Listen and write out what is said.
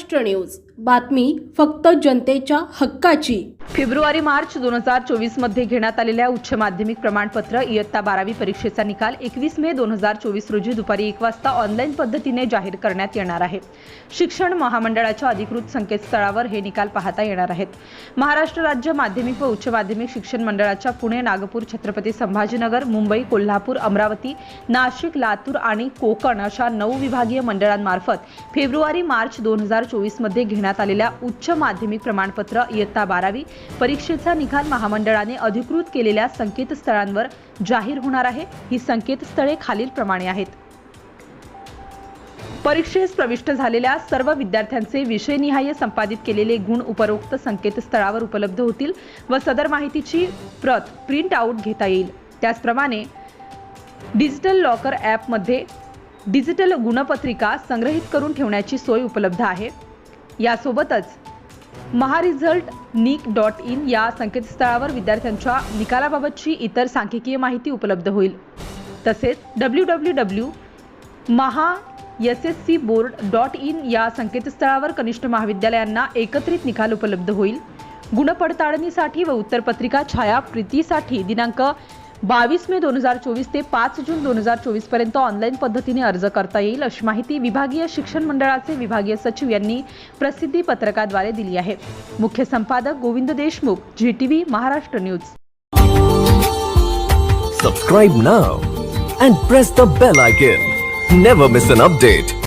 Maharashtra news. बातमी फक्त जनतेच्या हक्काची. फेब्रुवारी मार्च दोन हजार चोवीसमध्ये घेण्यात आलेल्या उच्च माध्यमिक प्रमाणपत्र इयत्ता बारावी परीक्षेचा निकाल एकवीस मे दोन हजार चोवीस रोजी दुपारी एक वाजता ऑनलाईन पद्धतीने जाहीर करण्यात येणार आहे. शिक्षण महामंडळाच्या अधिकृत संकेतस्थळावर हे निकाल पाहता येणार आहेत. महाराष्ट्र राज्य माध्यमिक व उच्च माध्यमिक शिक्षण मंडळाच्या पुणे नागपूर छत्रपती संभाजीनगर मुंबई कोल्हापूर अमरावती नाशिक लातूर आणि कोकण अशा नऊ विभागीय मंडळांमार्फत फेब्रुवारी मार्च दोन हजार चोवीसमध्ये घेण्यात आलेल्या उच्च माध्यमिक प्रमाणपत्र इयत्ता बारावी परीक्षेचा निकाल महामंडळाने अधिकृत केलेल्या संकेतस्थळांवर जाहीर होणार आहे. ही संकेतस्थळे खालीलप्रमाणे आहेत. परीक्षेस प्रविष्ट झालेल्या सर्व विद्यार्थ्यांचे विषयनिहाय संपादित केलेले गुण उपरोक्त संकेतस्थळावर उपलब्ध होतील व सदर माहितीची प्रत प्रिंट आउट घेता येईल. त्याचप्रमाणे डिजिटल लॉकर ॲपमध्ये डिजिटल गुणपत्रिका संग्रहित करून ठेवण्याची सोय उपलब्ध आहे. यासोबतच महारिझल्ट निक डॉट इन या संकेतस्थळावर विद्यार्थ्यांच्या निकालाबाबतची इतर सांख्यिकीय माहिती उपलब्ध होईल. तसेच W W W Maha S S C board dot in या संकेतस्थळावर कनिष्ठ महाविद्यालयांना एकत्रित निकाल उपलब्ध होईल. गुणपडताळणीसाठी व उत्तरपत्रिका छायाप्रतीसाठी दिनांक बावीस मे दोन हजार चोवीस ते पाच जून दोन हजार चोवीसपर्यंत ऑनलाईन पद्धतीने अर्ज करता येईल अशी माहिती विभागीय शिक्षण मंडळाचे विभागीय सचिव यांनी प्रसिद्धी पत्रकाद्वारे दिली आहे. मुख्य संपादक Govind Deshmukh G T V Maharashtra news. Subscribe now and press the bell icon never miss an update